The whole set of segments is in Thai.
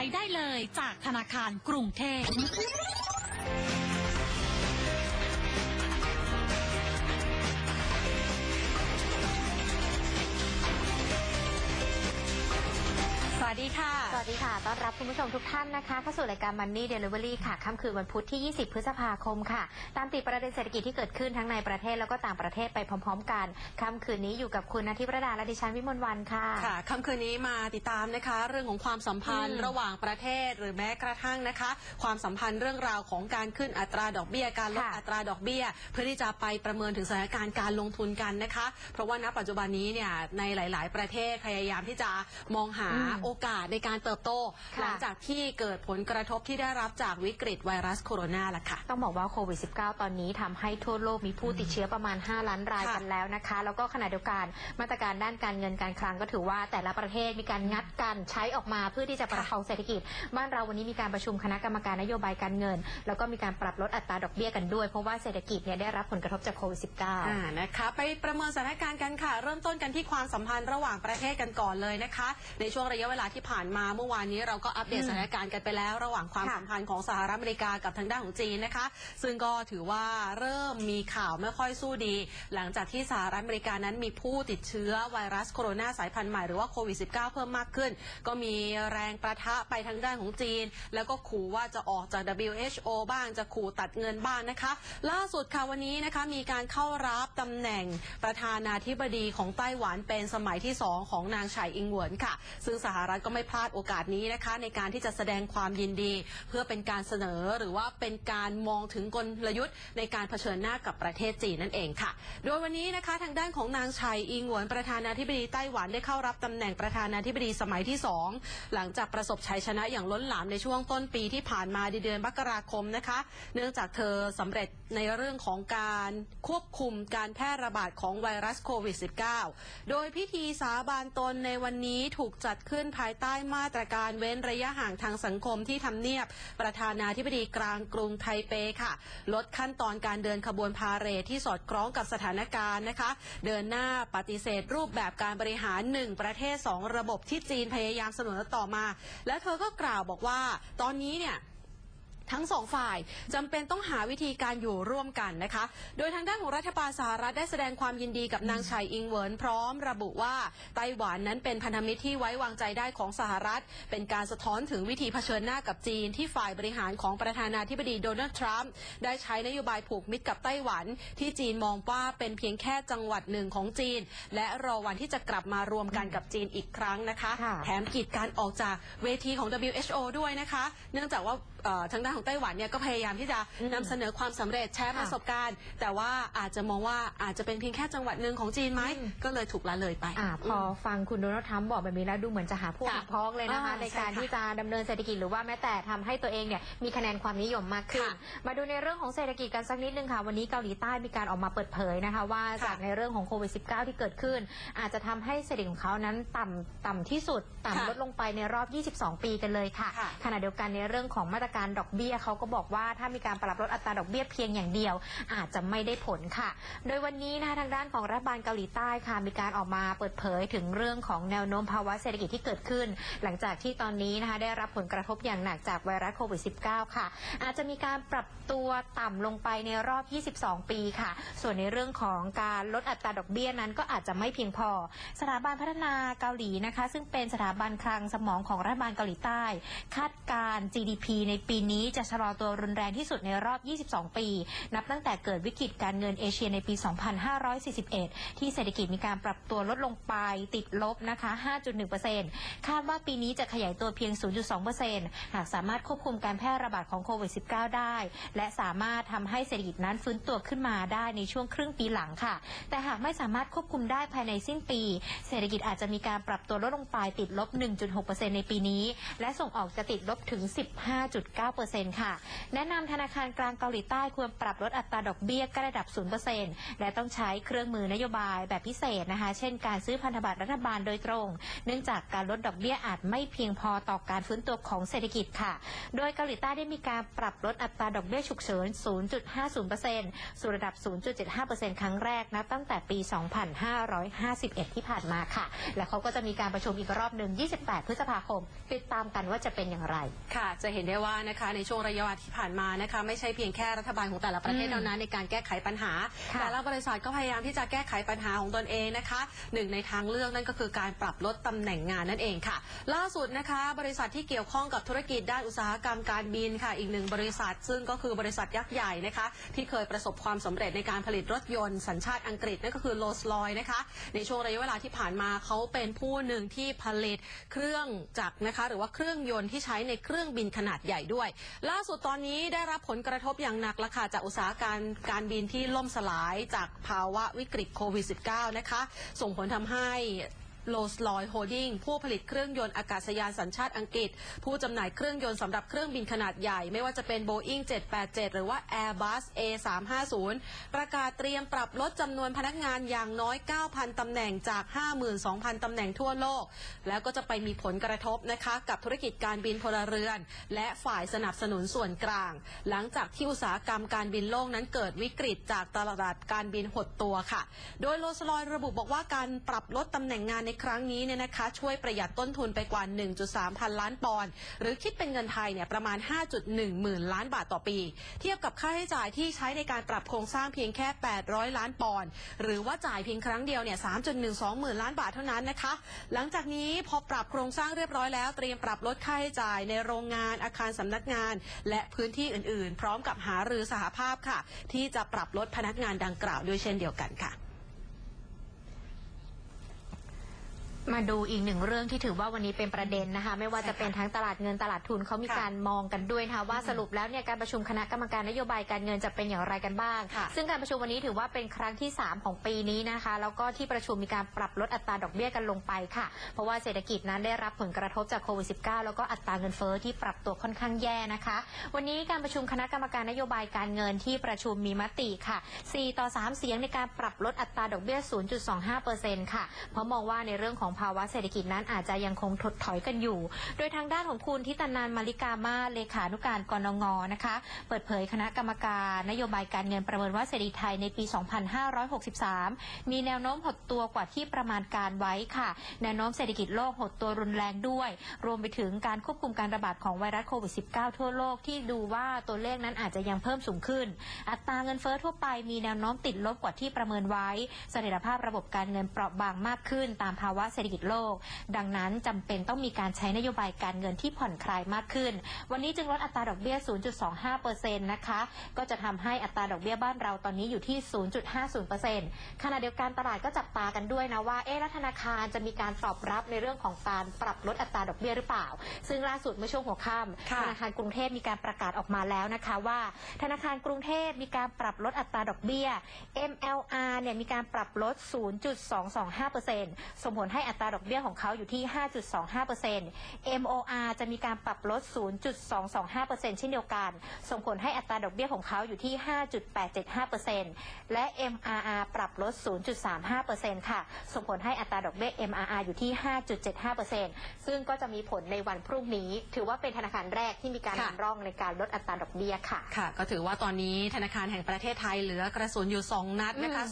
ช้ได้เลยจากธนาคารกรุงเทพ วัสดีค่ะ สวัสดีค่ะ ต้อนรับคุณผู้ชมทุกท่านนะคะ เข้าสู่รายการ Money Delivery ค่ะ ค่ำคืนวันพุธที่ 20 พฤษภาคมค่ะ ตามติดประเด็นเศรษฐกิจที่เกิดขึ้นทั้งในประเทศแล้วก็ต่างประเทศไปพร้อม ๆ กัน ค่ำคืนนี้อยู่กับคุณนาทิประดาและดิฉันวิมลวันค่ะ ค่ะ ค่ำคืนนี้มาติดตามนะคะ เรื่องของความสัมพันธ์อืมระหว่างประเทศหรือแม้กระทั่งนะคะ ความสัมพันธ์เรื่องราวของการขึ้นอัตราดอกเบี้ย การลดค่ะอัตราดอกเบี้ย เพื่อที่จะไปประเมินถึงสถานการณ์การลงทุนกันนะคะ เพราะว่าณปัจจุบันนี้เนี่ยในหลาย ๆ ประเทศพยายามที่จะมองหาอืมโอกาสในการเติบโตค่ะหลังจากที่เกิดผลกระทบที่ได้รับจากวิกฤตไวรัสโคโรนาละค่ะ ต้องบอกว่าโควิด -19 ตอนนี้ทำให้ทั่วโลกมีผู้ติดเชื้อประมาณ 5 ล้านรายค่ะกันแล้วนะคะ แล้วก็ขณะเดียวกันมาตรการด้านการเงินการคลังก็ถือว่าแต่ละประเทศมีการงัดกันใช้ออกมาเพื่อที่จะประคองเศรษฐกิจ บ้านเราวันนี้มีการประชุมคณะกรรมการนโยบายการเงิน แล้วก็มีการปรับลดอัตราดอกเบี้ยกันด้วย เพราะว่าเศรษฐกิจเนี่ยได้รับผลกระทบจากโควิด -19 อ่านะคะไปประเมินสถานการณ์กันค่ะ เริ่มต้นกันที่ความสัมพันธ์ระหว่างประเทศกันก่อนเลยนะคะ ในช่วงระยะเวลาที่ผ่านมาเมื่อวานนี้เราก็อัปเดตอืมสถานการณ์กันไปแล้ว ระหว่างความค่ะสัมพันธ์ของสหรัฐอเมริกากับทางด้านของจีนนะคะ ซึ่งก็ถือว่าเริ่มมีข่าวไม่ค่อยสู้ดี หลังจากที่สหรัฐอเมริกานั้นมีผู้ติดเชื้อไวรัสโคโรนาสายพันธุ์ใหม่หรือว่าโควิด -19 เพิ่มมากขึ้น ก็มีแรงประทะไปทางด้านของจีน แล้วก็ขู่ว่าจะออกจาก WHO บ้างจะขู่ตัดเงินบ้างนะคะ ล่าสุดค่ะวันนี้นะคะมีการเข้ารับตำแหน่งประธานาธิบดีของไต้หวันเป็นสมัยที่ 2 ของนางไฉอิงเหวินค่ะ ซึ่งสหรัฐก็ไม่พลาดโอกาสนี้นะคะ ในการที่จะแสดงความยินดี เพื่อเป็นการเสนอหรือว่าเป็นการมองถึงกลยุทธ์ ในการเผชิญหน้ากับประเทศจีนนั่นเองค่ะ โดยวันนี้นะคะทางด้านของนางไฉอิงหวนประธานาธิบดีไต้หวันได้เข้ารับตำแหน่งประธานาธิบดีสมัยที่ 2 หลังจากประสบชัยชนะอย่างล้นหลามในช่วงต้นปีที่ผ่านมาเดือนมกราคมนะคะ เนื่องจากเธอสำเร็จในเรื่องของการควบคุมการแพร่ระบาดของไวรัสโควิด -19 โดยพิธีสาบานตนในวันนี้ถูกจัดขึ้นภายใต้มาตรการเว้นระยะห่างทางสังคมที่ทำเนียบ ประธานาธิบดีกลางกรุงไทเปค่ะ ลดขั้นตอนการเดินขบวนพาเหรดที่สอดคล้องกับสถานการณ์นะคะ เดินหน้าปฏิเสธรูปแบบการบริหารหนึ่งประเทศสองระบบที่จีนพยายามเสนอต่อมา และเธอก็กล่าวบอกว่า ตอนนี้เนี่ย ทั้งสองฝ่ายจำเป็นต้องหาวิธีการอยู่ร่วมกันนะคะ โดยทางด้านของรัฐบาลสหรัฐได้แสดงความยินดีกับนางไฉอิงเหวินพร้อมระบุว่าไต้หวันนั้นเป็นพันธมิตรที่ไว้วางใจได้ของสหรัฐ เป็นการสะท้อนถึงวิธีเผชิญหน้ากับจีนที่ฝ่ายบริหารของประธานาธิบดีโดนัลด์ทรัมป์ได้ใช้นโยบายผูกมิตรกับไต้หวัน ที่จีนมองว่าเป็นเพียงแค่จังหวัดหนึ่งของจีน และรอวันที่จะกลับมารวมกันกับจีนอีกครั้งนะคะค่ะแถมกีดการออกจากเวทีของ WHO ด้วยนะคะ เนื่องจากว่าเอ่อทางด้านของไต้หวันเนี่ยก็พยายามที่จะอืมนำเสนอความสำเร็จแชร์ค่ะประสบการณ์ แต่ว่าอาจจะมองว่าอาจจะเป็นเพียงแค่จังหวัดหนึ่งของจีนไหมอืม ก็เลยถูกละเลยไป อ่าพอฟังคุณโดนัลด์ทรัมป์บอกแบบนี้แล้วดูเหมือนจะหาพวกค่ะหักพ้องเลยนะคะ อ่าในการใช่ค่ะที่จะดำเนินเศรษฐกิจหรือว่าแม้แต่ทำให้ตัวเองเนี่ยมีคะแนนความนิยมมากขึ้น ค่ะมาดูในเรื่องของเศรษฐกิจกันสักนิดนึงค่ะ วันนี้เกาหลีใต้มีการออกมาเปิดเผยนะคะ ว่าค่ะจากในเรื่องของโควิด -19 ที่เกิดขึ้น อาจจะทำให้เศรษฐกิจของเขานั้นต่ำต่ำที่สุดค่ะต่ำลดลงไปในรอบ 22 ปีกันเลยค่ะค่ะ ขณะเดียวกันในเรื่องของมาตรการดอกเบี้ยเขาก็บอกว่าถ้ามีการปรับลดอัตราดอกเบี้ยเพียงอย่างเดียว อาจจะไม่ได้ผลค่ะ โดยวันนี้นะคะทางด้านของรัฐบาลเกาหลีใต้ค่ะมีการออกมาเปิดเผยถึงเรื่องของแนวโน้มภาวะเศรษฐกิจที่เกิดขึ้น หลังจากที่ตอนนี้นะคะได้รับผลกระทบอย่างหนักจากไวรัสโควิด -19 ค่ะ อาจจะมีการปรับตัวต่ำลงไปในรอบ 22 ปีค่ะ ส่วนในเรื่องของการลดอัตราดอกเบี้ยนั้นก็อาจจะไม่เพียงพอ สถาบันพัฒนาเกาหลีนะคะ ซึ่งเป็นสถาบันคลังสมองของรัฐบาลเกาหลีใต้ คาดการ GDP ในปีนี้จะชะลอตัวรุนแรงที่สุดในรอบ 22 ปี นับตั้งแต่เกิดวิกฤตการเงินเอเชียในปี 2541 ที่เศรษฐกิจมีการปรับตัวลดลงไปติดลบนะคะ 5.1%คาดว่าปีนี้จะขยายตัวเพียง 0.2%หากสามารถควบคุมการแพร่ระบาดของโควิด -19 ได้ และสามารถทำให้เศรษฐกิจนั้นฟื้นตัวขึ้นมาได้ในช่วงครึ่งปีหลังค่ะ แต่หากไม่สามารถควบคุมได้ภายในสิ้นปี เศรษฐกิจอาจจะมีการปรับตัวลดลงไปติดลบ 1.6%ในปีนี้ และส่งออกจะติดลบถึง 15. 4.9%ค่ะ แนะนำธนาคารกลางเกาหลีใต้ควรปรับลดอัตราดอกเบี้ยกระดับ 0%และต้องใช้เครื่องมือนโยบายแบบพิเศษนะคะ เช่นการซื้อพันธบัตรรัฐบาลโดยตรง เนื่องจากการลดดอกเบี้ยอาจไม่เพียงพอต่อการฟื้นตัวของเศรษฐกิจค่ะ โดยเกาหลีใต้ได้มีการปรับลดอัตราดอกเบี้ยฉุกเฉิน 0.50%สู่ระดับ 0.75%ครั้งแรกนะตั้งแต่ปี 2551 ที่ผ่านมาค่ะ และเขาก็จะมีการประชุมอีกรอบหนึ่ง 28 พฤษภาคม ติดตามกันว่าจะเป็นอย่างไร ค่ะ จะเห็นได้ว่านะคะในช่วงระยะเวลาที่ผ่านมานะคะไม่ใช่เพียงแค่รัฐบาลของแต่ละประเทศอืมเท่านั้นในการแก้ไขปัญหาค่ะแต่ละบริษัทก็พยายามที่จะแก้ไขปัญหาของตนเองนะคะหนึ่งในทางเลือกนั่นก็คือการปรับลดตำแหน่งงานนั่นเองค่ะ ล่าสุดนะคะ บริษัทที่เกี่ยวข้องกับธุรกิจด้านอุตสาหกรรมการบินค่ะ อีกหนึ่งบริษัท ซึ่งก็คือบริษัทยักษ์ใหญ่นะคะ ที่เคยประสบความสำเร็จในการผลิตรถยนต์สัญชาติอังกฤษนั่นก็คือโรลส์รอยนะคะในช่วงระยะเวลาที่ผ่านมาเขาเป็นผู้หนึ่งที่ผลิตเครื่องจักรนะคะ หรือว่าเครื่องยนต์ที่ใช้ในเครื่องบินขนาดใหญ่ด้วย ล่าสุดตอนนี้ได้รับผลกระทบอย่างหนักละค่ะจากอุตสาหการการบินที่ล่มสลายจากภาวะวิกฤตโควิด -19 นะคะ ส่งผลทำให้ โลสลอยโฮดดิ้งผู้ผลิตเครื่องยนต์อากาศยานสัญชาติอังกฤษ ผู้จำหน่ายเครื่องยนต์สำหรับเครื่องบินขนาดใหญ่ ไม่ว่าจะเป็น Boeing 787 หรือว่า Airbus A350 ประกาศเตรียมปรับลดจำนวนพนักงานอย่างน้อย 9,000 ตำแหน่งจาก 52,000 ตำแหน่งทั่วโลก แล้วก็จะไปมีผลกระทบนะคะกับธุรกิจการบินพลเรือน และฝ่ายสนับสนุนส่วนกลาง หลังจากที่อุตสาหกรรมการบินโลกนั้นเกิดวิกฤตจากตลาดการบินหดตัวค่ะ โดยโลสลอยระบุบอกว่าการปรับลดตำแหน่งงานในครั้งนี้เนี่ยนะคะช่วยประหยัดต้นทุนไปกว่า 1.3 พันล้านปอนด์หรือคิดเป็นเงินไทยเนี่ยประมาณ 5.1 หมื่นล้านบาทต่อปี เทียบกับค่าใช้จ่ายที่ใช้ในการปรับโครงสร้างเพียงแค่ 800 ล้านปอนด์หรือว่าจ่ายเพียงครั้งเดียวเนี่ย 3.12 หมื่นล้านบาทเท่านั้นนะคะ หลังจากนี้พอปรับโครงสร้างเรียบร้อยแล้ว เตรียมปรับลดค่าใช้จ่ายในโรงงานอาคารสำนักงาน และพื้นที่อื่น ๆ พร้อมกับหารือสหภาพค่ะ ที่จะปรับลดพนักงานดังกล่าวด้วยเช่นเดียวกันค่ะ มาดูอีกหนึ่งเรื่องที่ถือว่าวันนี้เป็นประเด็นนะคะ ไม่ว่าจะเป็นทั้งตลาดเงินตลาดทุนเขามีค่ะการมองกันด้วยนะคะว่าสรุปแล้วเนี่ยการประชุมคณะกรรมการนโยบายการเงินจะเป็นอย่างไรกันบ้างค่ะซึ่งการประชุมวันนี้ถือว่าเป็นครั้งที่ 3 ของปีนี้นะคะ แล้วก็ที่ประชุมมีการปรับลดอัตราดอกเบี้ยกันลงไปค่ะ เพราะว่าเศรษฐกิจนั้นได้รับผลกระทบจากโควิด -19 แล้วก็อัตราเงินเฟ้อที่ปรับตัวค่อนข้างแย่นะคะ วันนี้การประชุมคณะกรรมการนโยบายการเงินที่ประชุมมีมติค่ะ 4 ต่อ 3 เสียงในการปรับลดอัตราดอกเบี้ย 0.25%ค่ะ เพราะมองว่าในเรื่องของภาวะเศรษฐกิจนั้นอาจจะยังคงถดถอยกันอยู่ โดยทางด้านของคุณทิตนานมาริกามาเลขานุการกรนงนะคะ เปิดเผยคณะกรรมการ นโยบายการเงินประเมินว่าเศรษฐกิจไทยในปี 2563 มีแนวโน้มหดตัวกว่าที่ประมาณการไว้ค่ะ แนวโน้มเศรษฐกิจโลกหดตัวรุนแรงด้วย รวมไปถึงการควบคุมการระบาดของไวรัสโควิด -19 ทั่วโลกที่ดูว่าตัวเลขนั้นอาจจะยังเพิ่มสูงขึ้น อัตราเงินเฟ้อทั่วไปมีแนวโน้มติดลบกว่าที่ประเมินไว้ เสถียรภาพระบบการเงินเปราะบางมากขึ้น ตามภาวะเศรษฐกิจโลก ดังนั้นจำเป็นต้องมีการใช้นโยบายการเงินที่ผ่อนคลายมากขึ้น วันนี้จึงลดอัตราดอกเบี้ย 0.25%นะคะ ก็จะทำให้อัตราดอกเบี้ยบ้านเราตอนนี้อยู่ที่ 0.50%ขณะเดียวกันตลาดก็จับตากันด้วยนะว่า เอ๊ะแล้วธนาคารจะมีการตอบรับในเรื่องของการปรับลดอัตราดอกเบี้ยหรือเปล่า ซึ่งล่าสุดเมื่อช่วงหัวค่ำค่ะธนาคารกรุงเทพมีการประกาศออกมาแล้วนะคะว่า ธนาคารกรุงเทพมีการปรับลดอัตราดอกเบี้ย MLR เนี่ยมีการปรับลด 0.225%ส่งผลให้อัตราดอกเบี้ยของเขาอยู่ที่ 5.25% MOR จะมีการปรับลด 0.225%เช่นเดียวกัน ส่งผลให้อัตราดอกเบี้ยของเขาอยู่ที่ 5.875%และ MRR ปรับลด 0.35%ค่ะ ส่งผลให้อัตราดอกเบี้ย MRR อยู่ที่ 5.75%ซึ่งก็จะมีผลในวันพรุ่งนี้ ถือว่าเป็นธนาคารแรกที่มีการค่ะนำร่องในการลดอัตราดอกเบี้ยค่ะ ค่ะ ก็ถือว่าตอนนี้ธนาคารแห่งประเทศไทยเหลือกระสุนอยู่ 2 นัดนะคะ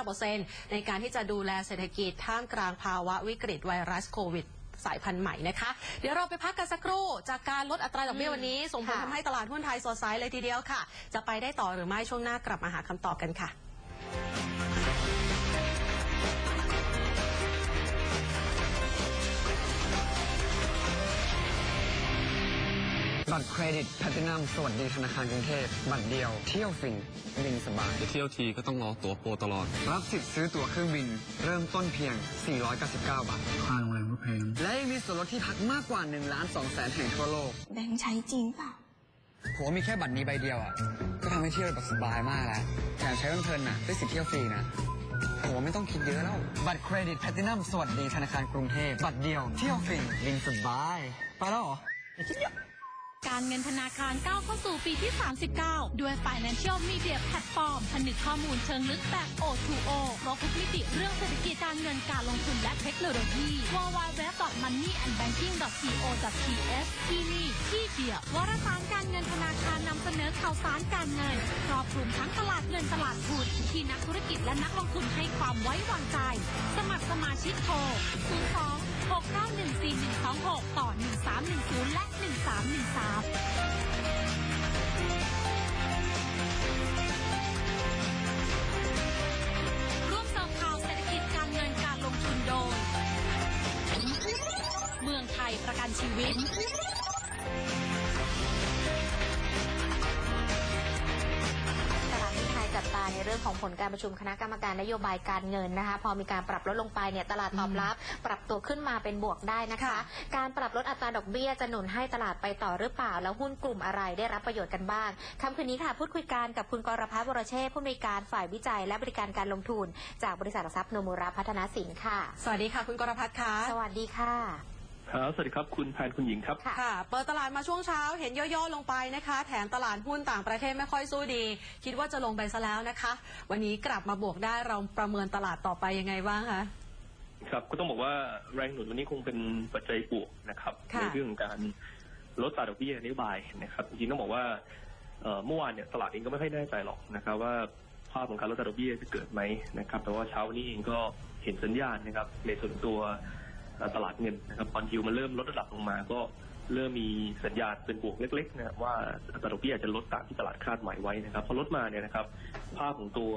0.5%ในการที่จะดูแลเศรษฐกิจท่ามกลางภาวะวิกฤตไวรัสโควิดสายพันธุ์ใหม่นะคะ เดี๋ยวเราไปพักกันสักครู่ จากการลดอัตราดอกเบี้ยวันนี้ ส่งผลค่ะทำให้ตลาดหุ้นไทยสดใสเลยทีเดียวค่ะ จะไปได้ต่อหรือไม่ช่วงหน้ากลับมาหาคำตอบกันค่ะ บัตรเครดิตแพลตินัมสวัสดีธนาคารกรุงเทพบัตรเดียว เที่ยวฟินบินสบาย จะเที่ยวทีก็ต้องรอตั๋วโปรตลอด รับสิทธิ์ซื้อตั๋วเครื่องบิน เริ่มต้นเพียง 499 บาทค่าโรงแรมก็แพงและยังมีส่วนลดที่พักมากกว่า1ล้าน2แสนแห่งทั่วโลก แบงค์ใช้จริงเปล่าผมว่ามีแค่บัตรนี้ใบเดียวอะ ก็ทำให้เที่ยวแบบสบายมากแล้วแถมใช้เพลินๆน่ะได้สิทธิ์เที่ยวฟรีนะผมว่าไม่ต้องคิดเยอะแล้ว บัตรเครดิตแพลตินัมสวัสดีธนาคารกรุงเทพ บัตรเดียวเที่ยวฟรีบินสบาย ไปแล้วเหรอ การเงินธนาคารก้าวเข้าสู่ปีที่ 39 ด้วย Financial Media Platform ผนึกข้อมูลเชิงลึกแบบ O2O ครบทุกมิติเรื่องเศรษฐกิจการเงินการลงทุนและเทคโนโลยี www.moneyandbanking.co.th ที่นี่ที่เดียววารสารการเงินธนาคารนำเสนอข่าวสารการเงินครอบคลุมทั้งตลาดเงินตลาดทุนที่นักธุรกิจและนักลงทุนให้ความไว้วางใจ สมัครสมาชิกโทร02 6914126 ต่อ 1310 และ 1313ร่วมเสริมข่าวเศรษฐกิจการเงินการลงทุนโดยเมืองไทยประกันชีวิต จับตาในเรื่องของผลการประชุมคณะกรรมการนโยบายการเงินนะคะ พอมีการปรับลดลงไปเนี่ยตลาดตอบรับ ปรับตัวขึ้นมาเป็นบวกได้นะคะค่ะการปรับลดอัตราดอกเบี้ยจะหนุนให้ตลาดไปต่อหรือเปล่า แล้วหุ้นกลุ่มอะไรได้รับประโยชน์กันบ้างค่ำคืนนี้ค่ะพูดคุยกันกับคุณกรพัฒน์วรเชษฐ์ผู้อำนวยการฝ่ายวิจัยและบริการการลงทุน จากบริษัทหลักทรัพย์โนมูระพัฒนาสินค่ะ สวัสดีค่ะ คุณกรพัฒน์ค่ะ สวัสดีค่ะ ครับสวัสดีครับคุณแพนคุณหญิงครับค่ะค่ะ เปิดตลาดมาช่วงเช้าเห็นย่อๆลงไปนะคะ แถมตลาดหุ้นต่างประเทศไม่ค่อยสู้ดี คิดว่าจะลงไปซะแล้วนะคะ วันนี้กลับมาบวกได้เราประเมินตลาดต่อไปยังไงบ้างคะ ครับก็ต้องบอกว่าแรงหนุนวันนี้คงเป็นปัจจัยบวกนะครับ ค่ะ ในเรื่องของการลดอัตราดอกเบี้ยนโยบายนะครับจริงๆต้องบอกว่าเอ่อเมื่อวานเนี่ยตลาดเองก็ไม่ค่อยแน่ใจหรอกนะครับว่าภาพของการลดอัตราดอกเบี้ยจะเกิดไหมนะครับ แต่ว่าเช้าวันนี้เองก็เห็นสัญญาณนะครับในส่วนตัวเอ่อ ตลาดเงินนะครับตอนยิวมันเริ่มลดระดับลงมา ก็เริ่มมีสัญญาณเป็นบวกเล็กๆนะครับว่าอัตราดอกเบี้ยจะลดตามที่ตลาดคาดหมายไว้นะครับพอลดมาเนี่ยนะครับภาพของตัว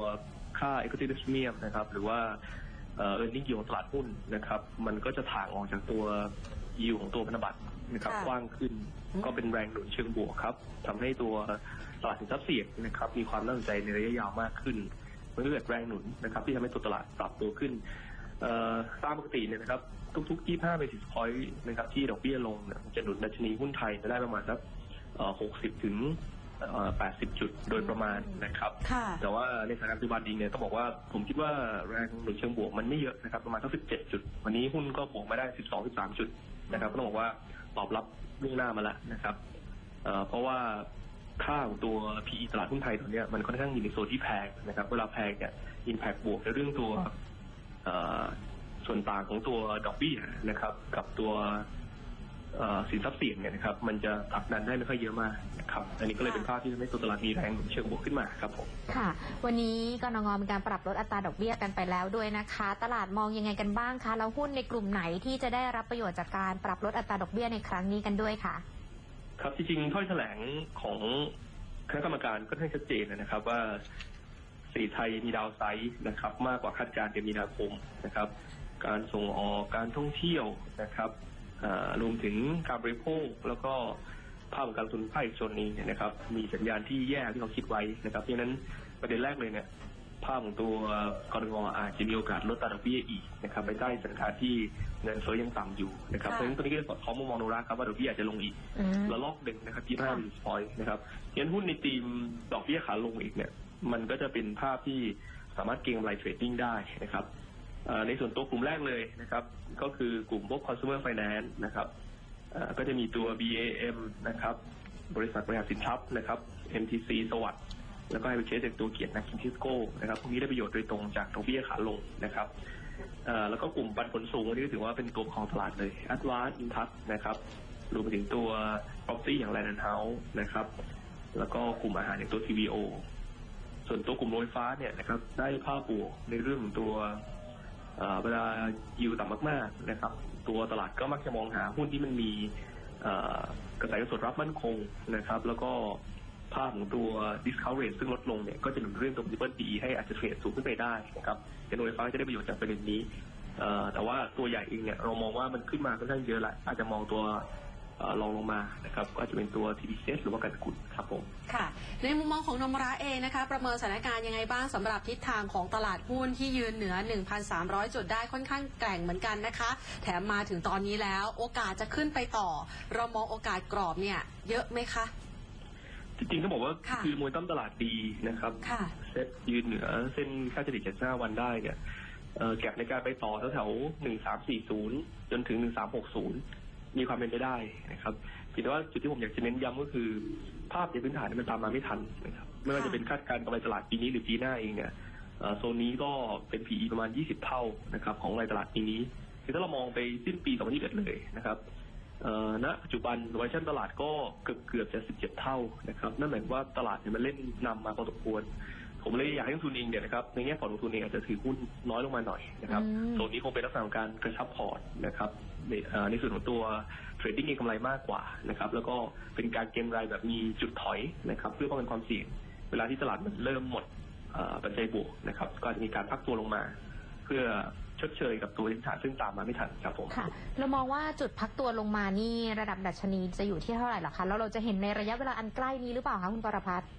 ค่า equity premium นะครับหรือว่าเอ่อ earning yield ของตลาดหุ้นนะครับ มันก็จะถ่างออกจากตัว yield ของตัวพันธบัตรนะครับค่ะกว้างขึ้นอืมก็เป็นแรงหนุนเชิงบวกครับทำให้ตัวตลาดสินทรัพย์เสี่ยงนะครับ มีความน่าสนใจในระยะยาวมากขึ้นมันก็เกิดแรงหนุนนะครับ ที่ทำให้ตัวตลาดปรับตัวขึ้นเอ่อ ตามปกติเนี่ยนะครับทุกๆ 25 basis point นะครับที่ดอกเบี้ยลงเนี่ยมันจะหนุนดัชนีหุ้นไทยจะได้ประมาณสักเอ่อ60 ถึงเอ่อ80 จุดโดยประมาณนะครับค่ะแต่ว่าในสถานการณ์ปัจจุบันเองเนี่ยต้องบอกว่าผมคิดว่าแรงหนุนเชิงบวกมันไม่เยอะนะครับประมาณสัก 17 จุด วันนี้หุ้นก็บวกมาได้ 12 13 จุดนะครับก็ต้องบอกว่าตอบรับล่วงหน้ามาแล้วนะครับเอ่อเพราะว่าค่าของตัว PE ตลาดหุ้นไทยตอนเนี้ยมันค่อนข้างอยู่ในโซนที่แพงนะครับ เวลาแพงเนี่ยอิมแพ t บวกในเรื่องตัวเอ่อ ส่วนต่างของตัวดอกเบี้ยนะครับ กับตัวเอ่อสินทรัพย์เสี่ยงเนี่ยนะครับ มันจะผลักดันได้ไม่ค่อยเยอะมากนะครับ อันนี้ก็เลยเป็นภาพที่ทำให้ตัวตลาดมีแรงหนุนเชิงบวกขึ้นมาครับผมค่ะ วันนี้กนงมีการปรับลดอัตราดอกเบี้ยกันไปแล้วด้วยนะคะ ตลาดมองยังไงกันบ้างคะแล้วหุ้นในกลุ่มไหนที่จะได้รับประโยชน์จากการปรับลดอัตราดอกเบี้ยในครั้งนี้กันด้วยค่ะ ครับจริงๆถ้อยแถลงของคณะกรรมการก็ค่อนข้างชัดเจนนะครับว่า เศรษฐไทยมีดาวไซด์นะครับ มากกว่าคาดการณ์เดือนมีนาคมนะครับ การส่งออกการท่องเที่ยวนะครับอ่ารวมถึงการบริโภคแล้วก็ภาพของการลงทุนภาคเอกชนเองเนี่ยนะครับ มีสัญญาณที่แย่ที่เราคิดไว้นะครับเพราะฉะนั้นประเด็นแรกเลยเนี่ยภาพของตัวกรงอาจจะมีโอกาสลดอัตราดอกเบี้ยอีกนะครับไปใต้สถานการณ์ที่เงินเฟ้อยังต่ำอยู่นะครับค่ะเพราะฉะนั้นตัวนี้ก็จะสอดคล้องมุมมองโนราครับว่าดอกเบี้ยอาจจะลงอีกอืมระลอกหนึ่งนะครับที่ห้า basis point นะครับงั้นหุ้นในทีมดอกเบี้ยขาลงอีกเนี่ย มันก็จะเป็นภาพที่สามารถเก็งกำไรเทรดดิ้งได้นะครับในส่วนตัวกลุ่มแรกเลยนะครับ ก็คือกลุ่มพวก consumer finance นะครับก็จะมีตัว BAM นะครับ บริษัทบริหารสินทรัพย์นะครับ MTC สวัสด์แล้วก็ให้ไปเช็คจากตัวเกียรตินักคินทิสโก้นะครับพวกนี้ได้ประโยชน์โดยตรงจากดอกเบี้ยขาลงนะครับแล้วก็กลุ่มปันผลสูงอันนี้ถือว่าเป็นตัวของตลาดเลย Advance Intouch นะครับรวมไปถึงตัว property อย่าง Land and House นะครับ แล้วก็กลุ่มอาหารอย่างตัว TVO ส่วนตัวกลุ่มโรงไฟฟ้าเนี่ยนะครับได้ภาพบวกในเรื่องของตัวเวลายิวต่ำมากๆนะครับ ตัวตลาดก็มักจะมองหาหุ้นที่มันมีกระแสเงินสดรับมั่นคงนะครับ แล้วก็ภาพของตัว discount rate ซึ่งลดลงเนี่ยก็จะหนุนเรื่องตัว multiple PE ให้อาจจะเทรดสูงขึ้นไปได้นะครับเดี๋ยวโรงไฟฟ้าจะได้ประโยชน์จากประเด็นนี้แต่ว่าตัวใหญ่เองเนี่ยเรามองว่ามันขึ้นมาค่อนข้างเยอะละอาจจะมองตัว เอ่อรองลงมานะครับก็อาจจะเป็นตัว TBCS หรือว่ากันกุลครับผมค่ะ ในมุมมองของนมระเองนะคะ ประเมินสถานการณ์ยังไงบ้างสำหรับทิศทางของตลาดหุ้นที่ยืนเหนือ 1,300 จุดได้ค่อนข้างแกร่งเหมือนกันนะคะ แถมมาถึงตอนนี้แล้ว โอกาสจะขึ้นไปต่อ เรามองโอกาสกรอบเนี่ย เยอะไหมคะจริงๆต้องบอกว่าค่ะคือมวยต้มตลาดดีนะครับค่ะเซ็ตยืนเหนือเส้นค่าเฉลี่ย75วันได้เนี่ยเอ่อแก็บในการไปต่อแถวๆ1340 จนถึง 1360 มีความเป็นไปได้นะครับพียงแต่ว่าจุดที่ผมอยากจะเน้นย้ำก็คือ ภาพในพื้นฐานมันตามมาไม่ทันนะครับไม่ว่าจะเป็นคาดการณ์กำไรตลาดปีนี้หรือปีหน้าเองเนี่ยโซนนี้ก็เป็น PE ประมาณ 20 เท่านะครับของกำไรตลาดปีนี้คือถ้าเรามองไปสิ้นปี 2021 เลยนะครับณปัจจุบันวอชั่นตลาดก็เกือบเกือบจะ 17 เท่านะครับ นั่นหมายว่าตลาดเนี่ยมันเล่นนำมาพอสมควร ผมเลยอยากให้นักลงทุนเองเนี่ยนะครับในแง่พอร์ตลงทุนเองอาจจะถือหุ้นน้อยลงมาหน่อยนะครับอืม โซนนี้คงเป็นลักษณะของการกระชับพอร์ตนะครับในเอ่อในส่วนของตัวเทรดดิ้งเองกำไรมากกว่านะครับแล้วก็เป็นการเก็งรายแบบมีจุดถอยนะครับเพื่อป้องกันความเสี่ยง เวลาที่ตลาดมันเริ่มหมดเอ่อปัจจัยบวกนะครับก็อาจจะมีการพักตัวลงมา เพื่อชดเชยกับตัวพื้นฐานซึ่งตามมาไม่ทันครับผม ค่ะ เรามองว่าจุดพักตัวลงมานี่ระดับดัชนีจะอยู่ที่เท่าไหร่ล่ะคะ แล้วเราจะเห็นในระยะเวลาอันใกล้นี้หรือเปล่าคะคุณปรพัฒน์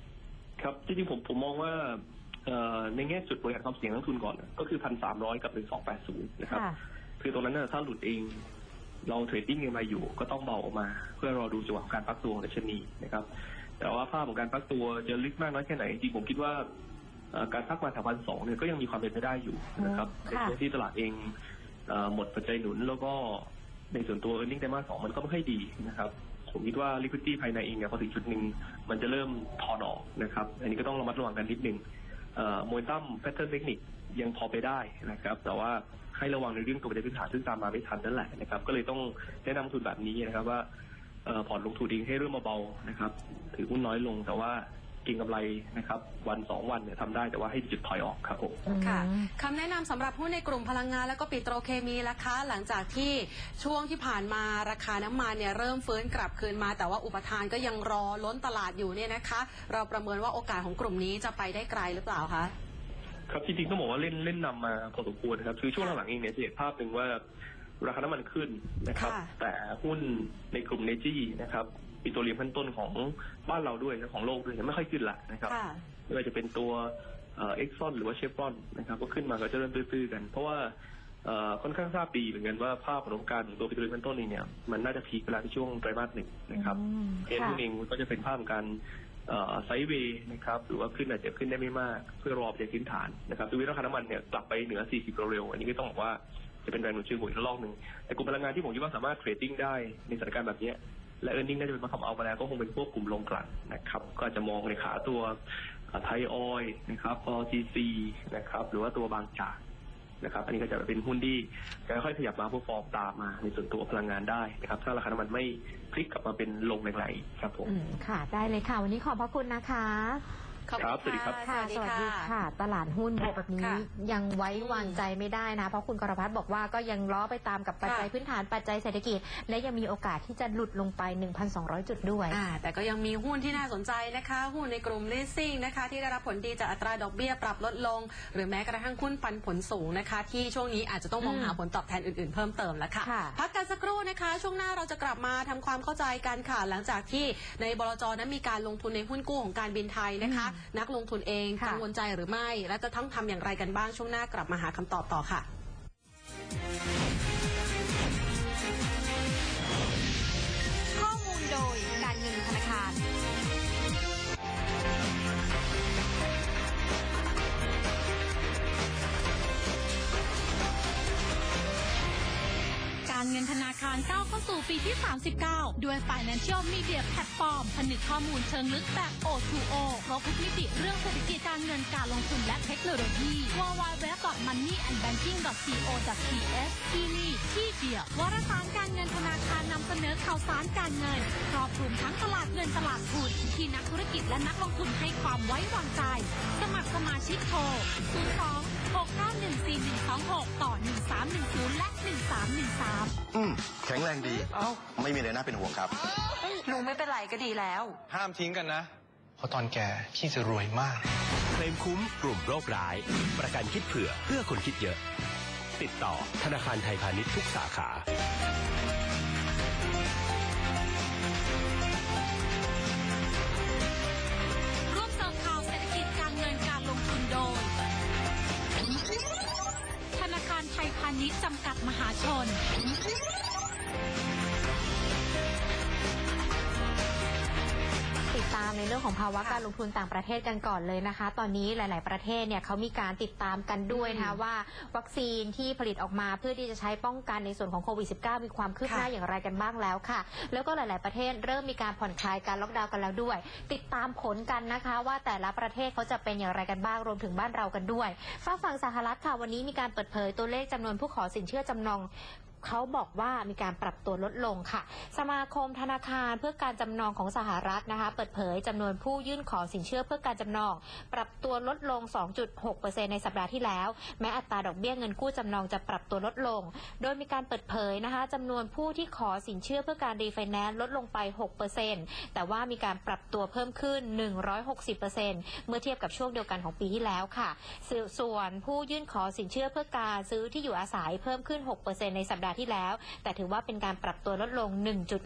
ครับจริงๆผมผมมองว่าเอ่อในแง่จุดบริหารความเสี่ยงนักลงทุนก่อน ก็คือพันสามร้อยกับหนึ่งสองแปดศูนย์นะครับค่ะคือตรงนั้นน่ะถ้าหลุดเอง เราเทรดดิ้งยังไงอยู่ ก็ต้องเบาออกมา เพื่อรอดูจังหวะของการพักตัวของดัชนีนะครับ แต่ว่าภาพของการพักตัวจะลึกมากน้อยแค่ไหนจริงๆผมคิดว่าเอ่อการพักมาแถวพันสองเนี่ยก็ยังมีความเป็นไปได้อยู่นะครับอืในมค่ะช่วงที่ตลาดเองเอ่อหมดปัจจัยหนุนแล้วก็ในส่วนตัว e a r n i n g ไตรมาสสองมันก็ไม่ค่อยดีนะครับ ผมคิดว่า liquidity ภายในเองเนี่ยพอถึงจุดหนึ่งมันจะเริ่มถอนออกนะครับ อันนี้ก็ต้องระมัดระวังกันนิดนึงโมเมนตัมแพทเทิร์นเทคนิคยังพอไปได้นะครับ แต่ว่าให้ระวังในเรื่องตัวปัจจัยพื้นฐานซึ่งตามมาไม่ทันนั่นแหละนะครับ ก็เลยต้องแนะนำทุนแบบนี้นะครับว่าผ่อพอร์ตลงทุนเองให้เริ่มเบาๆนะครับ ถือหุ้นน้อยลงแต่ว่า กินกำไรนะครับวันสองวันเนี่ยทำได้แต่ว่าให้จุดถอยออกครับผมค่ะอืมคำแนะนำสำหรับหุ้นในกลุ่มพลังงานและก็ปิโตรเคมีล่ะคะหลังจากที่ช่วงที่ผ่านมาราคาน้ำมันเนี่ยเริ่มฟื้นกลับคืนมา แต่ว่าอุปทานก็ยังรอล้นตลาดอยู่เนี่ยนะคะ เราประเมินว่าโอกาสของกลุ่มนี้จะไปได้ไกลหรือเปล่าคะ ครับจริงๆต้องบอกว่าเล่นเล่นนำมาพอสมควรนะครับคือช่วงหลังๆเองเนี่ยจะเห็นภาพหนึ่งว่าราคาน้ำมันขึ้นนะครับ ค่ะ แต่หุ้นในกลุ่มเนจี้นะครับ ปิโตรเลียมขั้นต้นของบ้านเราด้วยและของโลกด้วยเนี่ยไม่ค่อยขึ้นละนะครับค่ะ ไม่ว่าจะเป็นตัวเอ็กซอนหรือว่าเชฟรอนนะครับก็ขึ้นมาก็จะเริ่มตื้อๆกัน เพราะว่าเอ่อค่อนข้างทราบดีเหมือนกันว่าภาพของการของตัวปิโตรเลียมขั้นต้นเองเนี่ยมันน่าจะพีคเวลาที่ช่วงไตรมาสหนึ่งนะครับ อืมเอ็นค่ะหุ้นเองก็จะเป็นภาพของการเอ่อไซด์เวย์นะครับหรือว่าขึ้นอาจจะขึ้นได้ไม่มาก เพื่อรอไปจากพื้นฐานนะครับดูวิราคาน้ำมันเนี่ยกลับไปเหนือ 40เร็วๆอันนี้ก็ต้องบอกว่าจะเป็นแรงหนุนเชิงบวกอีกระลอกหนึ่งแต่กลุ่มพลังงานที่ผมคิดว่าสามารถเทรดดิ้งได้ในสถานการณ์แบบเนี้ย และเออร์เน็งน่าจะเป็นมาคำเอามาแล้วก็คงเป็นพวกกลุ่มลงกลั่นนะครับ ก็จะมองในขาตัวไทยออยนะครับพอทีซีนะครับ หรือว่าตัวบางจากนะครับ อันนี้ก็จะเป็นหุ้นที่จะค่อยๆขยับมาพวกฟอร์มตามมาในส่วนตัวพลังงานได้นะครับ ถ้าราคาน้ำมันไม่พลิกกลับมาเป็นลงแรงๆครับผมค่ะ ได้เลยค่ะ วันนี้ขอบพระคุณนะคะ ขอบครัคุบณสวัสดีครับค่ะสวัสดีค่ะ ตลาดหุ้นบวกแบบนี้ค่ะยังไว้วางใจไม่ได้นะ เพราะคุณกรพัฒน์บอกว่าก็ยังล้อไปตามกับปัจจัยค่ะพื้นฐานปัจจัยเศรษฐกิจ และยังมีโอกาสที่จะหลุดลงไป 1,200 จุดด้วยอ่าแต่ก็ยังมีหุ้นที่น่าสนใจนะคะ หุ้นในกลุ่ม leasing นะคะ ที่ได้รับผลดีจากอัตราดอกเบี้ยปรับลดลง หรือแม้กระทั่งหุ้นปันผลสูงนะคะ ที่ช่วงนี้อาจจะต้องมองอืมหาผลตอบแทนอื่นๆ เพิ่มเติมแล้วค่ะค่ะ พักกันสักครู่นะคะ ช่วงหน้าเราจะกลับมาทำความเข้าใจกันค่ะหลังจากที่ในบลจนั้นมีการลงทุนในหุ้นกู้ของการบินไทยนะคะนักลงทุนเองค่ะ กังวลใจหรือไม่ และจะต้องทำอย่างไรกันบ้างช่วงหน้ากลับมาหาคำตอบต่อค่ะ ธนาคารก้าวเข้าสู่ปีที่ 39 ด้วย Financial Media Platform ผนึกข้อมูลเชิงลึกแบบ O2O ครบทุกมิติเรื่องเศรษฐกิจการเงินการลงทุนและเทคโนโลยี www.moneyandbanking.co.th ที่นี่ที่เดียววารสารการเงินธนาคารนำเสนอข่าวสารการเงินครอบคลุมทั้งตลาดเงินตลาดทุนที่นักธุรกิจและนักลงทุนให้ความไว้วางใจ สมัครสมาชิกโทร02 6914126 ต่อ 1310 และ 1313 อืมแข็งแรงดี เอ้า ไม่มีอะไรน่าเป็นห่วงครับลุงไม่เป็นไรก็ดีแล้ว ห้ามทิ้งกันนะ เพราะตอนแก่พี่จะรวยมาก เคลมคุ้มกลุ่มโรคร้าย ประกันคิดเผื่อเพื่อคนคิดเยอะ ติดต่อธนาคารไทยพาณิชย์ทุกสาขา จำกัดมหาชน ในเรื่องของภาวะการลงทุนต่างประเทศกันก่อนเลยนะคะ ตอนนี้หลาย ๆ ประเทศเนี่ยเขามีการติดตามกันด้วยนะคะว่า วัคซีนที่ผลิตออกมาเพื่อที่จะใช้ป้องกันในส่วนของโควิด -19 มีความคืบหน้าค่ะอย่างไรกันบ้างแล้วค่ะ แล้วก็หลาย ๆ ประเทศเริ่มมีการผ่อนคลายการล็อกดาวน์กันแล้วด้วย ติดตามผลกันนะคะว่าแต่ละประเทศเขาจะเป็นอย่างไรกันบ้างรวมถึงบ้านเรากันด้วยฝ้ากฝั่งสหรัฐค่ะวันนี้มีการเปิดเผยตัวเลขจำนวนผู้ขอสินเชื่อจำนอง เขาบอกว่ามีการปรับตัวลดลงค่ะ สมาคมธนาคารเพื่อการจำนองของสหรัฐนะคะ เปิดเผยจำนวนผู้ยื่นขอสินเชื่อเพื่อการจำนอง ปรับตัวลดลง 2.6%ในสัปดาห์ที่แล้ว แม้อัตราดอกเบี้ยเงินกู้จำนองจะปรับตัวลดลง โดยมีการเปิดเผยนะคะจำนวนผู้ที่ขอสินเชื่อเพื่อการรีไฟแนนซ์ลดลงไป 6%แต่ว่ามีการปรับตัวเพิ่มขึ้น 160%เมื่อเทียบกับช่วงเดียวกันของปีที่แล้วค่ะส่วนส่วนผู้ยื่นขอสินเชื่อเพื่อการซื้อที่อยู่อาศัยเพิ่มขึ้น 6%ในสัปดาห์ที่แล้ว แต่ถือว่าเป็นการปรับตัวลดลง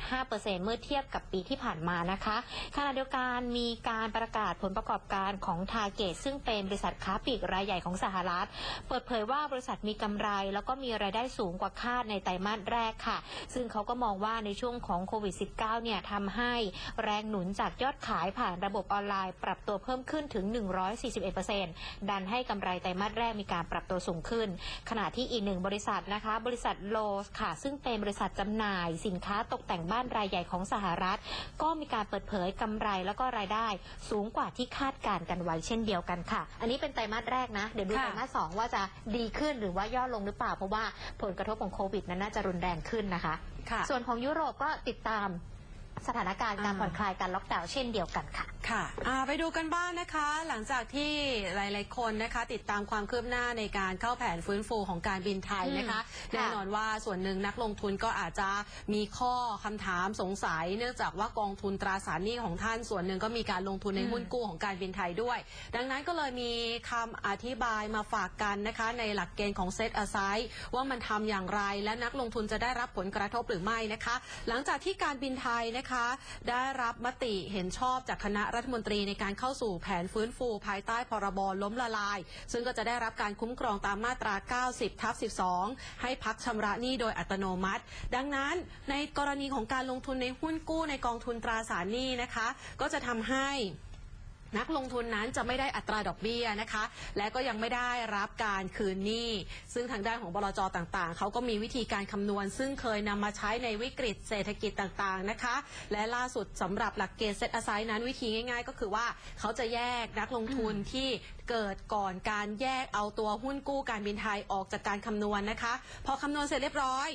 1.5%เมื่อเทียบกับปีที่ผ่านมานะคะขณะเดียวกันมีการประกาศผลประกอบการของทาเกตซึ่งเป็นบริษัทค้าปลีกรายใหญ่ของสหรัฐ เปิดเผยว่าบริษัทมีกำไร แล้วก็มีรายได้สูงกว่าคาดในไตรมาสแรกค่ะ ซึ่งเขาก็มองว่าในช่วงของโควิด -19 เนี่ยทำให้แรงหนุนจากยอดขายผ่านระบบออนไลน์ ปรับตัวเพิ่มขึ้นถึง 141%ดันให้กำไรไตรมาสแรกมีการปรับตัวสูงขึ้น ขณะที่อีกหนึ่งบริษัทนะคะ บริษัทโลสค่ะ ซึ่งเป็นบริษัทจำหน่าย สินค้าตกแต่งบ้านรายใหญ่ของสหรัฐ ก็มีการเปิดเผยกำไรแล้วก็รายได้สูงกว่าที่คาดการณ์กันไว้เช่นเดียวกันค่ะ อันนี้เป็นไตรมาสแรกนะ เดี๋ยวดูค่ะไตรมาสสองว่าจะดีขึ้นหรือว่าย่อลงหรือเปล่า เพราะว่าผลกระทบของโควิดนั้นน่าจะรุนแรงขึ้นนะคะค่ะส่วนของยุโรปก็ติดตาม สถานการณ์การอ่าผ่อนคลายการล็อกดาวน์เช่นเดียวกันค่ะ ค่ะอ่าไปดูกันบ้างนะคะ หลังจากที่หลาย ๆ คนนะคะ ติดตามความคืบหน้าในการเข้าแผนฟื้นฟูของการบินไทยนะคะอืมค่ะแน่นอนว่าส่วนหนึ่งนักลงทุนก็อาจจะมีข้อคำถามสงสัย เนื่องจากว่ากองทุนตราสารหนี้ของท่านส่วนหนึ่งก็มีการลงทุนในอืมหุ้นกู้ของการบินไทยด้วย ดังนั้นก็เลยมีคำอธิบายมาฝากกันนะคะ ในหลักเกณฑ์ของเซตอ s i ซว่ามันทำอย่างไร และนักลงทุนจะได้รับผลกระทบหรือไม่นะคะ หลังจากที่การบินไทยนะคะได้รับมติเห็นชอบจากคณะรัฐมนตรีในการเข้าสู่แผนฟื้นฟู ภายใต้พรบล้มละลาย ซึ่งก็จะได้รับการคุ้มครองตามมาตรา 90ทับ12 ให้พักชำระหนี้โดยอัตโนมัติ ดังนั้นในกรณีของการลงทุนในหุ้นกู้ในกองทุนตราสารหนี้นะคะ ก็จะทำให้ นักลงทุนนั้นจะไม่ได้อัตราดอกเบี้ยนะคะ และก็ยังไม่ได้รับการคืนหนี้ ซึ่งทางด้านของบลจต่างๆ เขาก็มีวิธีการคำนวณ ซึ่งเคยนำมาใช้ในวิกฤตเศรษฐกิจต่างๆนะคะ และล่าสุดสำหรับหลักเกณฑ์เซตอ s i ซนั้นวิธีง่าย ๆ ก็คือว่าเขาจะแยกนักลงทุนที่เกิดก่อนการแยกเอาตัวหุ้นกู้การบินไทยออกจากการคำนวณนะคะ พอคำนวณเสร็จเรียบร้อย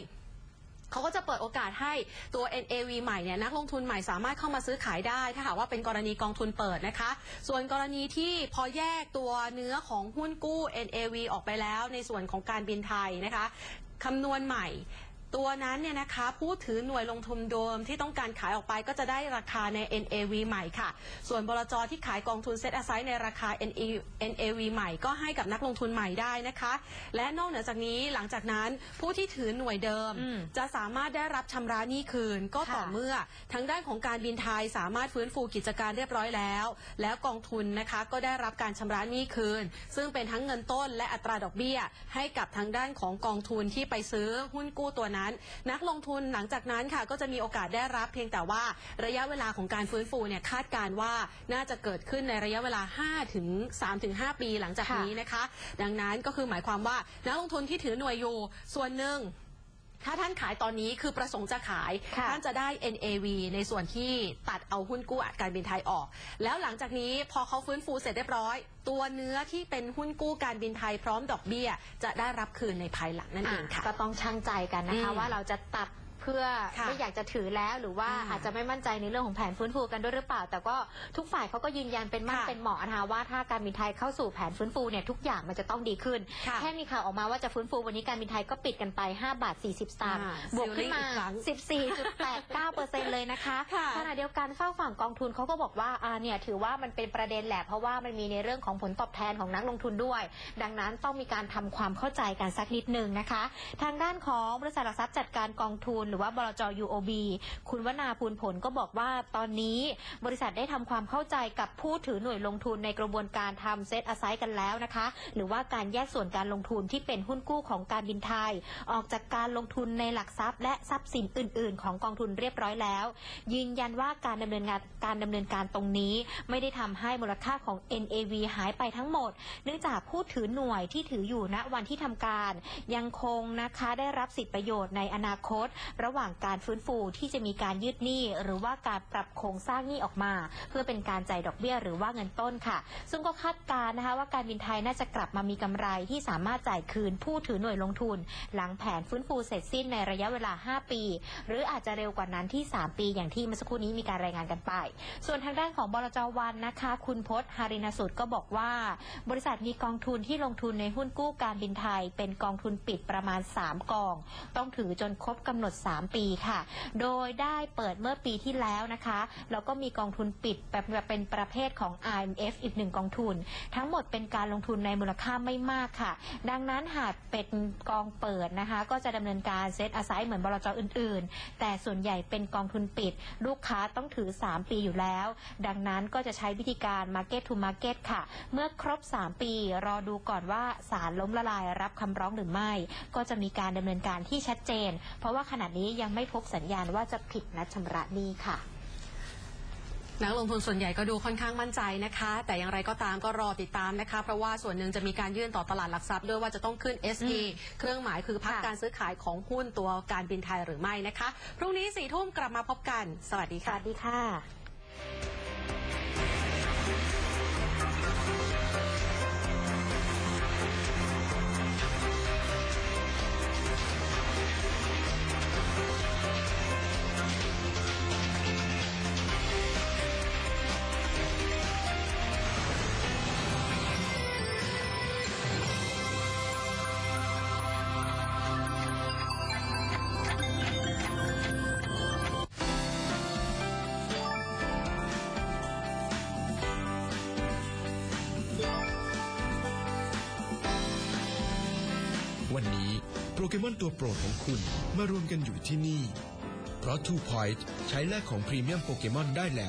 เขาก็จะเปิดโอกาสให้ตัว NAV ใหม่เนี่ยนักลงทุนใหม่สามารถเข้ามาซื้อขายได้ ถ้าหากว่าเป็นกรณีกองทุนเปิดนะคะ ส่วนกรณีที่พอแยกตัวเนื้อของหุ้นกู้ NAV ออกไปแล้วในส่วนของการบินไทยนะคะคำนวณใหม่ ตัวนั้นเนี่ยนะคะผู้ถือหน่วยลงทุนเดิมที่ต้องการขายออกไปก็จะได้ราคาใน NAV ใหม่ค่ะ ส่วนบลจที่ขายกองทุนเซตอ s i ซในราคา NAV ใหม่ก็ให้กับนักลงทุนใหม่ได้นะคะ และนอกเหนือจากนี้หลังจากนั้นผู้ที่ถือหน่วยเดิมอืมจะสามารถได้รับชำระหนี้คืนก็ต่อค่ะเมื่อทางด้านของการบินไทยสามารถฟื้นฟูกิจการเรียบร้อยแล้ว แล้วกองทุนนะคะก็ได้รับการชำระหนี้คืน ซึ่งเป็นทั้งเงินต้นและอัตราดอกเบี้ย ให้กับทางด้านของกองทุนที่ไปซื้อหุ้นกู้ตัวนั้นนักลงทุนหลังจากนั้นค่ะก็จะมีโอกาสได้รับเพียงแต่ว่าระยะเวลาของการฟื้นฟูเนี่ยคาดการณ์ว่าน่าจะเกิดขึ้นในระยะเวลา 5 ถึง 3 ถึง 5 ปีหลังจากนี้นะคะ ดังนั้นก็คือหมายความว่านักลงทุนที่ถือหน่วยอยู่ส่วนหนึ่ง ถ้าท่านขายตอนนี้คือประสงค์จะขาย ค่ะท่านจะได้ NAV ในส่วนที่ตัดเอาหุ้นกู้การบินไทยออก แล้วหลังจากนี้พอเขาฟื้นฟูเสร็จเรียบร้อย ตัวเนื้อที่เป็นหุ้นกู้การบินไทยพร้อมดอกเบี้ย จะได้รับคืนในภายหลังนั่นเองค่ะ ก็ต้องช่างใจกันนะคะอืมว่าเราจะตัดเพื่อค่ะไม่อยากจะถือแล้วหรือว่าอ่าอาจจะไม่มั่นใจในเรื่องของแผนฟื้นฟูกันด้วยหรือเปล่า แต่ก็ทุกฝ่ายเขาก็ยืนยันเป็นมั่นค่ะเป็นเหมาะนะคะว่าถ้าการบินไทยเข้าสู่แผนฟื้นฟูเนี่ยทุกอย่างมันจะต้องดีขึ้น ค่ะแค่มีข่าวออกมาว่าจะฟื้นฟูวันนี้การบินไทยก็ปิดกันไป5บาท40สตางค์อ่าบวกขึ้นมา ซีลลิ่งอีกครั้ง14.89%เลยนะคะค่ะขณะเดียวกันฝ้ากฝั่งกองทุนเขาก็บอกว่าอ่าเนี่ยถือว่ามันเป็นประเด็นแหละเพราะว่ามันมีในเรื่องของผลตอบแทนของนักลงทุนด้วย ดังนั้นต้องมีการทำความเข้าใจกันสักนิดหนึ่งนะคะ ทางด้านของบริษัทหลักทรัพย์จัดการกองทุนหรือรือว่าบลจ UOB คุณวนาภูลผลก็บอกว่าตอนนี้บริษัทได้ทำความเข้าใจกับผู้ถือหน่วยลงทุนในกระบวนการทำเซตอ s ไซ e กันแล้วนะคะ หรือว่าการแยกส่วนการลงทุนที่เป็นหุ้นกู้ของการบินไทย ออกจากการลงทุนในหลักทรัพย์ และทรัพย์สินอื่น ๆ ของกองทุนเรียบร้อยแล้ว ยืนยันว่าการดำเนินงานการดำเนินการตรงนี้ ไม่ได้ทำให้มูลค่าของ NAV หายไปทั้งหมด เนื่องจากผู้ถือหน่วยที่ถืออยู่ณวันที่ทำการ ยังคงนะคะได้รับสิทธิประโยชน์ในอนาคตระระหว่างการฟื้นฟูที่จะมีการยืดหนี้ หรือว่าการปรับโครงสร้างหนี้ออกมา เพื่อเป็นการจ่ายดอกเบี้ยหรือว่าเงินต้นค่ะ ซึ่งก็คาดการ์นะคะว่าการบินไทยน่าจะกลับมามีกำไรที่สามารถจ่ายคืนผู้ถือหน่วยลงทุน หลังแผนฟื้นฟูเสร็จสิ้นในระยะเวลา 5 ปี หรืออาจจะเร็วกว่านั้นที่ 3 ปี อย่างที่เมื่อสักครู่นี้มีการรายงานกันไป ส่วนทางด้านของบลจวันนะคะ คุณพศหารินสุดก็บอกว่า บริษัทมีกองทุนที่ลงทุนในหุ้นกู้การบินไทย เป็นกองทุนปิดประมาณ 3 กอง ต้องถือจนครบกำหนด3 ปีค่ะ โดยได้เปิดเมื่อปีที่แล้วนะคะ แล้วก็มีกองทุนปิดแบบเป็นประเภทของ IMF อีกหนึ่งกองทุน ทั้งหมดเป็นการลงทุนในมูลค่าไม่มากค่ะ ดังนั้นหากเป็นกองเปิดนะคะ ก็จะดำเนินการเซตอาศัยเหมือนบลจอื่น ๆ แต่ส่วนใหญ่เป็นกองทุนปิด ลูกค้าต้องถือ 3 ปีอยู่แล้ว ดังนั้นก็จะใช้วิธีการ Market to Market ค่ะ เมื่อครบ 3 ปี รอดูก่อนว่าศาลล้มละลายรับคำร้องหรือไม่ ก็จะมีการดำเนินการที่ชัดเจน เพราะว่าขณะนี้ยังไม่พบสัญญาณว่าจะผิดนัดชำระหนี้ค่ะนักลงทุนส่วนใหญ่ก็ดูค่อนข้างมั่นใจนะคะ แต่อย่างไรก็ตามก็รอติดตามนะคะ เพราะว่าส่วนหนึ่งจะมีการยื่นต่อตลาดหลักทรัพย์ด้วยว่าจะต้องขึ้น SE เครื่องหมายคือพักค่ะการซื้อขายของหุ้นตัวการบินไทยหรือไม่นะคะ พรุ่งนี้สี่ทุ่มกลับมาพบกัน สวัสดีสค่ะวัสดีค่ะ มอนตัวโปรดของคุณมารวมกันอยู่ที่นี่ เพราะ Two Point ใช้แลกของพรีเมียมโปเกมอนได้แล้ว